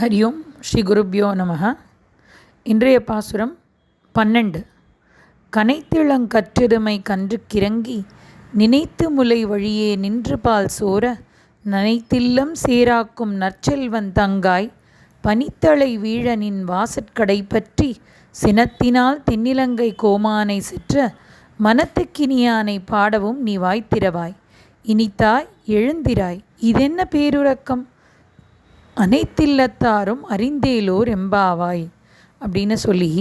ஹரி ஓம் ஸ்ரீ குருப்யோ நமக இன்றைய பாசுரம் பன்னெண்டு. கனைத்திளங்கற்றிருமை கன்று கிறங்கி நினைத்து முலை வழியே நின்று பால் சோர நனைத்தில்லம் சேராக்கும் நற்செல்வன் தங்காய் பனித்தலை வீழனின் வாசற்கடை பற்றி சினத்தினால் தென்னிலங்கை கோமானை சிற்ற மனத்துக்கினியானை பாடவும் நீ வாய்த்திரவாய். இனித்தாய் எழுந்திராய். இதென்ன பேருறக்கம்? அனைத்தில்லத்தாரும் அறிந்தேலோர் எம்பாவாய் அப்படின்னு சொல்லி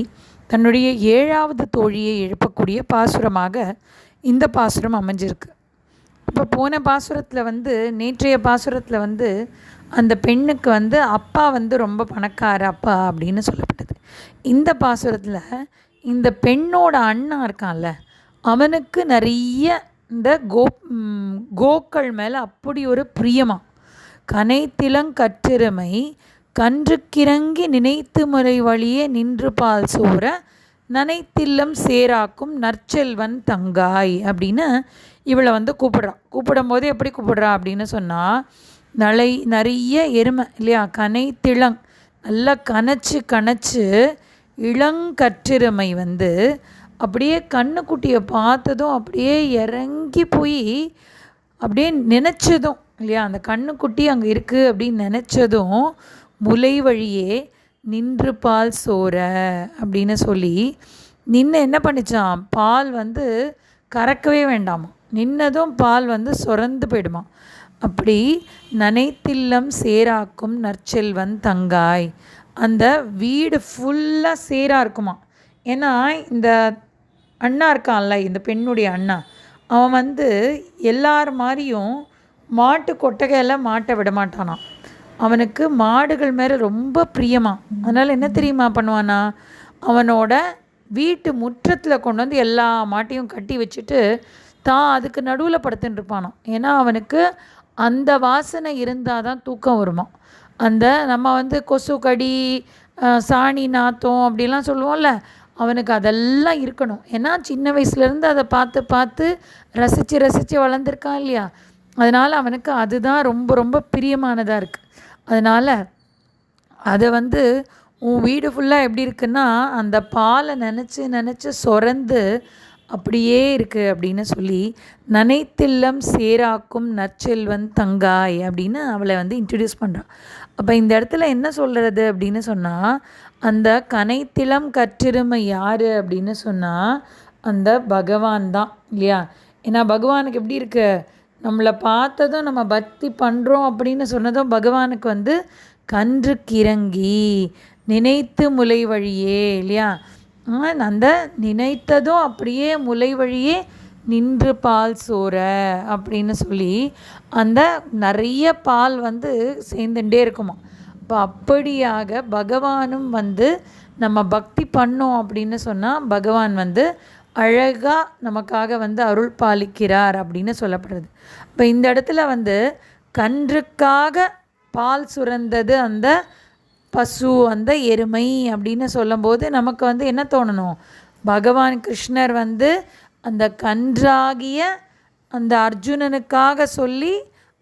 தன்னுடைய ஏழாவது தோழியை எழுப்பக்கூடிய பாசுரமாக இந்த பாசுரம் அமைஞ்சிருக்கு. இப்போ போன பாசுரத்தில் வந்து நேற்றைய பாசுரத்தில் வந்து அந்த பெண்ணுக்கு வந்து அப்பா வந்து ரொம்ப பணக்கார அப்பா அப்படின்னு சொல்லப்பட்டது. இந்த பாசுரத்தில் இந்த பெண்ணோட அண்ணா இருக்கான்ல அவனுக்கு நிறைய இந்த கோ கோக்கள் மேலே அப்படி ஒரு பிரியமாக கனைத்திலங் கற்றிருமை கன்றுக்கிறங்கி நினைத்து முறை வழியே நின்று பால் சூற நனைத்தில்லம் சேராக்கும் நற்செல்வன் தங்காய் அப்படின்னு இவளை வந்து கூப்பிடுறான். கூப்பிடும் போது எப்படி கூப்பிடுறா அப்படின்னு சொன்னால் நலை நிறைய எருமை இல்லையா? கனைத்திளங் நல்லா கணச்சு கணச்சு இளங்கற்றிருமை வந்து அப்படியே கண்ணுக்குட்டியை பார்த்ததும் அப்படியே இறங்கி போய் அப்படியே நினச்சதும் இல்லையா? அந்த கண்ணுக்குட்டி அங்கே இருக்குது அப்படின்னு நினச்சதும் முலை வழியே நின்று பால் சோற அப்படின்னு சொல்லி நின்று என்ன பண்ணிச்சான் பால் வந்து கறக்கவே வேண்டாமா நின்னதும் பால் வந்து சுரந்து போயிடுமா அப்படி நனைத்தில்லம் சேராக்கும் நற்செல்வன் தங்காய். அந்த வீடு ஃபுல்லாக சேராக இருக்குமா ஏன்னா இந்த அண்ணா இருக்கான்ல இந்த பெண்ணுடைய அண்ணா. அவன் வந்து எல்லார் மாதிரியும் மாட்டு கொட்டகையில் மாட்டை விட மாட்டானாம் அவனுக்கு மாடுகள் மேலே ரொம்ப பிரியமா. அதனால் என்ன தெரியுமா பண்ணுவானா? அவனோட வீட்டு முற்றத்தில் கொண்டு வந்து எல்லா மாட்டையும் கட்டி வச்சுட்டு தான் அதுக்கு நடுவில் படுத்துன்னு இருப்பானோ ஏன்னா அவனுக்கு அந்த வாசனை இருந்தால் தான் தூக்கம் வருமா அந்த நம்ம வந்து கொசு கடி சாணி நாத்தம் அப்படிலாம் சொல்லுவோம்ல அவனுக்கு அதெல்லாம் இருக்கணும். ஏன்னா சின்ன வயசுலேருந்து அதை பார்த்து பார்த்து ரசித்து ரசித்து வளர்ந்துருக்கான் இல்லையா? அதனால் அவனுக்கு அதுதான் ரொம்ப ரொம்ப பிரியமானதாக இருக்குது அதனால் அதை வந்து உன் வீடு ஃபுல்லாக எப்படி இருக்குன்னா அந்த பாலை நினச்சி நினச்சி சொரந்து அப்படியே இருக்குது அப்படின்னு சொல்லி நனைத்தில்லம் சேராக்கும் நற்செல்வன் தங்காய் அப்படின்னு அவளை வந்து இன்ட்ரடியூஸ் பண்ணுறான் அப்போ இந்த இடத்துல என்ன சொல்கிறது அப்படின்னு சொன்னால் அந்த கனைத்திலம் கற்றிருமை யார் அப்படின்னு சொன்னால் அந்த பகவான் தான் இல்லையா? ஏன்னா பகவானுக்கு எப்படி இருக்குது நம்மளை பார்த்ததும் நம்ம பக்தி பண்ணுறோம் அப்படின்னு சொன்னதும் பகவானுக்கு வந்து கன்று கிறங்கி நினைத்து முலை வழியே இல்லையா? ஆ, அந்த நினைத்ததும் அப்படியே முலை வழியே நின்று பால் சோற அப்படின்னு சொல்லி அந்த நிறைய பால் வந்து சேர்ந்துட்டே இருக்குமா. இப்போ அப்படியாக பகவானும் வந்து நம்ம பக்தி பண்ணோம் அப்படின்னு சொன்னால் பகவான் வந்து அழகாக நமக்காக வந்து அருள் பாலிக்கிறார் அப்படின்னு சொல்லப்படுறது. இப்போ இந்த இடத்துல வந்து கன்றுக்காக பால் சுரந்தது அந்த பசு அந்த எருமை அப்படின்னு சொல்லும்போது நமக்கு வந்து என்ன தோணணும்? பகவான் கிருஷ்ணர் வந்து அந்த கன்றாகிய அந்த அர்ஜுனனுக்காக சொல்லி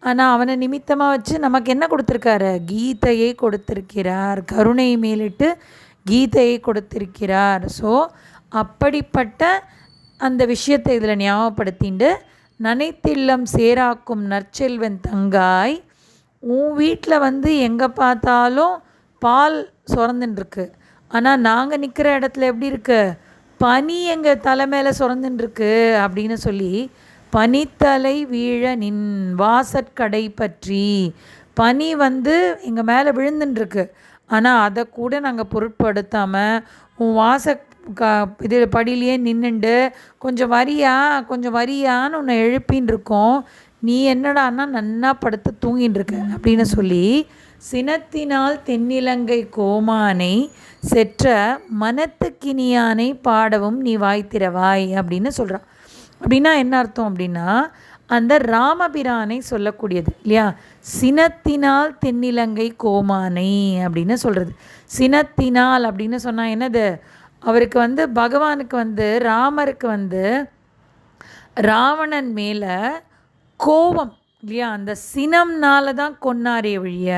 ஆனால் அவனை நிமித்தமாக வச்சு நமக்கு என்ன கொடுத்துருக்காரு? கீதையை கொடுத்திருக்கிறார். கருணை மேலிட்டு கீதையை கொடுத்திருக்கிறார். ஸோ அப்படிப்பட்ட அந்த விஷயத்தை இதில் ஞாபகப்படுத்திண்டு நனைத்தில்லம் சேராக்கும் நற்செல்வன் தங்காய் உன் வீட்டில் வந்து எங்கே பார்த்தாலும் பால் சுரந்துட்டுருக்கு ஆனால் நாங்கள் நிற்கிற இடத்துல எப்படி இருக்கு? பனி எங்கள் தலை மேலே சுரந்துட்டுருக்கு அப்படின்னு சொல்லி பனித்தலை வீழ நின் வாசற்கடை பற்றி பனி வந்து எங்கள் மேலே விழுந்துட்டுருக்கு ஆனால் அதை கூட நாங்கள் பொருட்படுத்தாமல் உன் வாச க இது படியிலேயே நின்றுண்டு கொஞ்சம் வரியா கொஞ்சம் வரியான்னு உன்னை எழுப்பின்னு இருக்கோம் நீ என்னடான்னா நன்னா படுத்து தூங்கின்னு இருக்க அப்படின்னு சொல்லி சினத்தினால் தென்னிலங்கை கோமானை செற்ற மனத்துக்கினியானை பாடவும் நீ வாய்த்திரவாய் அப்படின்னு சொல்கிறான் அப்படின்னா என்ன அர்த்தம் அப்படின்னா அந்த ராமபிரானை சொல்லக்கூடியது இல்லையா? சினத்தினால் தென்னிலங்கை கோமானை அப்படின்னு சொல்கிறது சினத்தினால் அப்படின்னு சொன்னால் என்னது? அவருக்கு வந்து பகவானுக்கு வந்து ராமருக்கு வந்து ராவணன் மேலே கோபம் இல்லையா? அந்த சினம்னால தான் கொன்னாரே வழிய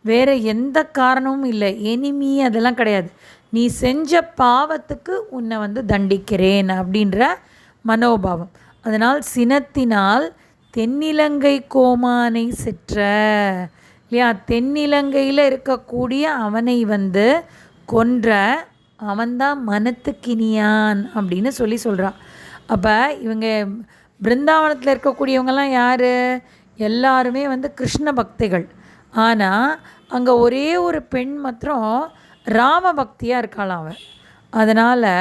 வேறு எந்த காரணமும் இல்லை. எனிமி அதெல்லாம் கிடையாது. நீ செஞ்ச பாவத்துக்கு உன்னை வந்து தண்டிக்கிறேன் அப்படின்ற மனோபாவம். அதனால் சினத்தினால் தென்னிலங்கை கோமானை செற்ற இல்லையா? தென்னிலங்கையில் இருக்கக்கூடிய அவனை வந்து கொன்ற அவன்தான் மனத்துக்கினியான் அப்படின்னு சொல்லி சொல்கிறான் அப்போ இவங்க பிருந்தாவனத்தில் இருக்கக்கூடியவங்கெல்லாம் யார்? எல்லாருமே வந்து கிருஷ்ண பக்திகள். ஆனால் அங்கே ஒரே ஒரு பெண் மாத்திரம் ராம பக்தியாக இருக்காளாம் அவன். அதனால்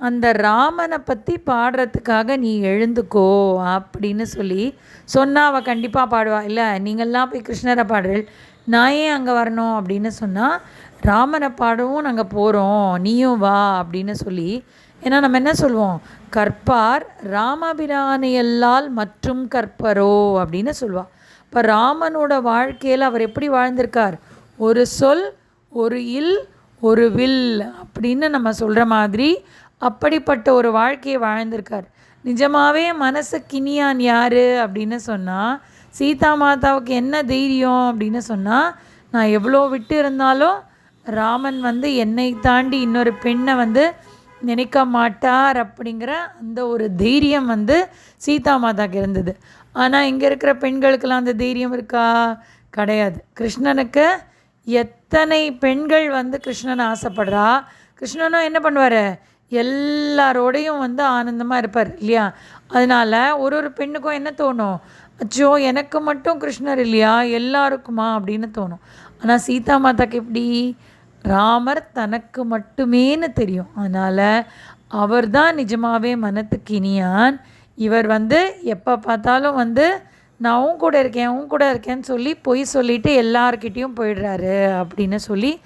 அந்த ராமனை பற்றி பாடுறதுக்காக நீ எழுந்துக்கோ அப்படின்னு சொல்லி சொன்னால் அவள் கண்டிப்பாக பாடுவா. இல்லை நீங்கள்லாம் போய் கிருஷ்ணரை பாடுறீள் நான் ஏன் அங்கே வரணும்? அப்படின்னு சொன்னால் ராமனை பாடவும் நாங்கள் போகிறோம் நீயும் வா அப்படின்னு சொல்லி ஏன்னா நம்ம என்ன சொல்லுவோம் கற்பார் ராமபிரானையல்லால் மற்றும் கற்பரோ அப்படின்னு சொல்லுவாள் இப்போ ராமனோட வாழ்க்கையில் அவர் எப்படி வாழ்ந்திருக்கார்? ஒரு சொல் ஒரு இல் ஒரு வில் அப்படின்னு நம்ம சொல்கிற மாதிரி அப்படிப்பட்ட ஒரு வாழ்க்கையை வாழ்ந்திருக்கார். நிஜமாகவே மனசு கினியான் யார் அப்படின்னு சொன்னால் சீதா மாதாவுக்கு என்ன தைரியம் அப்படின்னு சொன்னால் நான் எவ்வளோ விட்டு இருந்தாலும் ராமன் வந்து என்னை தாண்டி இன்னொரு பெண்ணை வந்து நினைக்க மாட்டார் அப்படிங்கிற அந்த ஒரு தைரியம் வந்து சீதா மாதாக்கு இருந்தது. ஆனால் இங்கே இருக்கிற பெண்களுக்கெல்லாம் அந்த தைரியம் இருக்கா? கிடையாது. கிருஷ்ணனுக்கு எத்தனை பெண்கள் வந்து கிருஷ்ணனை ஆசைப்படுறா? கிருஷ்ணனும் என்ன பண்ணுவார்? எல்லாரோடையும் வந்து ஆனந்தமாக இருப்பார் இல்லையா? அதனால் ஒரு ஒரு பெண்ணுக்கும் என்ன தோணும்? அச்சோ எனக்கு மட்டும் கிருஷ்ணர் இல்லையா? எல்லாருக்குமா? அப்படின்னு தோணும். ஆனால் சீதா மாதாக்கு எப்படி? ராமர் தனக்கு மட்டுமேன்னு தெரியும். அதனால் அவர் தான் நிஜமாகவே மனத்துக்கு இனியான். இவர் வந்து எப்போ பார்த்தாலும் வந்து நான் உன் கூட இருக்கேன் உன் கூட இருக்கேன்னு சொல்லி பொய் சொல்லிட்டு எல்லார்கிட்டேயும் போயிடுறாரு அப்படின்னு சொல்லி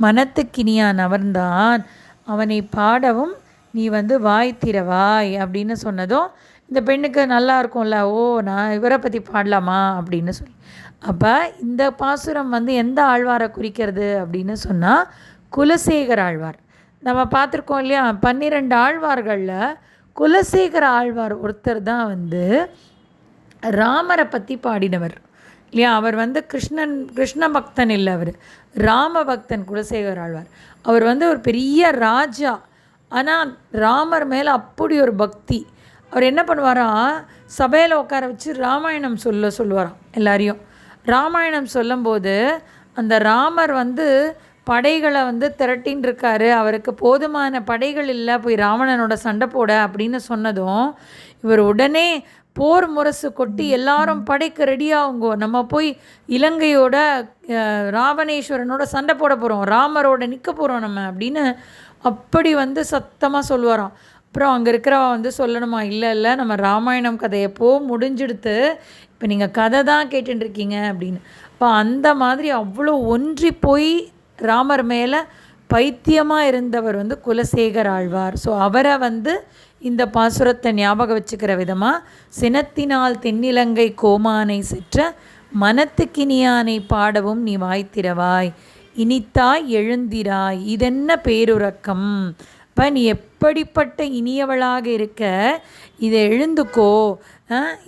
மனத்துக்கினியான் அவன்தான் அவனை பாடவும் நீ வந்து வாய் திறவாய் அப்படின்னு சொன்னதும் இந்த பெண்ணுக்கு நல்லா இருக்கும்ல ஓ நான் இவரை பற்றி பாடலாமா அப்படின்னு சொல்லி. அப்போ இந்த பாசுரம் வந்து எந்த ஆழ்வாரை குறிக்கிறது அப்படின்னு சொன்னால் குலசேகர ஆழ்வார். நம்ம பார்த்துருக்கோம் இல்லையா பன்னிரெண்டு ஆழ்வார்களில் குலசேகர ஆழ்வார் ஒருத்தர் தான் வந்து ராமரை பற்றி பாடினவர். இல்லையா அவர் வந்து கிருஷ்ணன் கிருஷ்ண பக்தன் இல்லை அவர். ராம பக்தன் குலசேகர் ஆழ்வார். அவர் வந்து ஒரு பெரிய ராஜா. ஆனால் ராமர் மேலே அப்படி ஒரு பக்தி. அவர் என்ன பண்ணுவாராம் சபையில் உட்கார வச்சு ராமாயணம் சொல்ல சொல்லுவாராம் எல்லாரையும். ராமாயணம் சொல்லும்போது அந்த ராமர் வந்து படைகளை வந்து திரட்டின்னு இருக்காரு அவருக்கு போதுமான படைகள் இல்லை போய் ராவணனோட சண்டை போட அப்படின்னு சொன்னதும் இவர் உடனே போர் முரசு கொட்டி எல்லாரும் படைக்க ரெடியாகுங்கோ நம்ம போய் இலங்கையோட ராவணேஸ்வரனோட சண்டை போட போகிறோம் ராமரோட நிற்க போகிறோம் நம்ம அப்படின்னு அப்படி வந்து சத்தமாக சொல்லுவாராம். அப்புறம் அங்கே இருக்கிறவ வந்து சொல்லணுமா? இல்லை இல்லை நம்ம ராமாயணம் கதை எப்போ முடிஞ்செடுத்து? இப்போ நீங்கள் கதை தான் கேட்டுருக்கீங்க அப்படின்னு. அப்போ அந்த மாதிரி அவ்வளோ ஒன்றி போய் ராமர் மேலே பைத்தியமாக இருந்தவர் வந்து குலசேகர் ஆழ்வார். ஸோ அவரை வந்து இந்த பாசுரத்தை ஞாபகம் வச்சுக்கிற விதமாக சினத்தினால் தென்னிலங்கை கோமானை செற்ற மனத்துக்கினியானை பாடவும் நீ வாய்த்திரவாய். இனித்தாய் எழுந்திராய். இதென்ன பேருறக்கம்? இப்போ நீ எப்படிப்பட்ட இனியவளாக இருக்க? இதை எழுந்துக்கோ.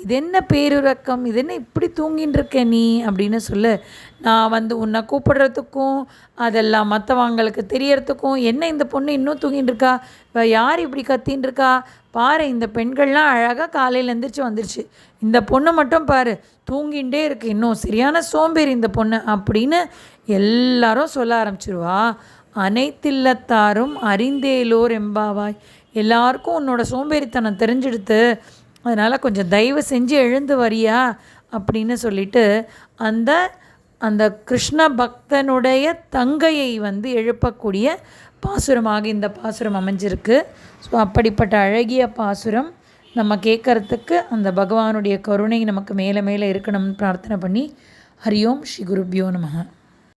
இது என்ன பேருறக்கம்? இது என்ன இப்படி தூங்கின்னு இருக்க நீ? அப்படின்னு சொல்லு. நான் வந்து உன்னை கூப்பிடுறதுக்கும் அதெல்லாம் மற்றவங்களுக்கு தெரியறதுக்கும் என்ன இந்த பொண்ணு இன்னும் தூங்கின்னு இருக்கா இப்போ யார் இப்படி கத்தின்னு இருக்கா பாரு இந்த பெண்கள்லாம் அழகாக காலையில் எந்திரிச்சு வந்துருச்சு. இந்த பொண்ணு மட்டும் பாரு தூங்கிகிட்டே இருக்கு. இன்னும் சரியான சோம்பேறி இந்த பொண்ணு அப்படின்னு எல்லாரும் சொல்ல ஆரம்பிச்சிருவா அனைத்தில்லத்தாரும் அறிந்தேலோர் எம்பாவாய் எல்லாருக்கும் உன்னோட சோம்பேறித்தனம் தெரிஞ்செடுத்து அதனால் கொஞ்சம் தயவு செஞ்சு எழுந்து வரியா? அப்படின்னு சொல்லிட்டு அந்த அந்த கிருஷ்ண பக்தனுடைய தங்கையை வந்து எழுப்பக்கூடிய பாசுரமாக இந்த பாசுரம் அமைஞ்சிருக்கு. ஸோ அப்படிப்பட்ட அழகிய பாசுரம் நம்ம கேட்குறதுக்கு அந்த பகவானுடைய கருணை நமக்கு மேலே மேலே இருக்கணும்னு பிரார்த்தனை பண்ணி ஹரியோம் ஸ்ரீ குருப்யோ நமக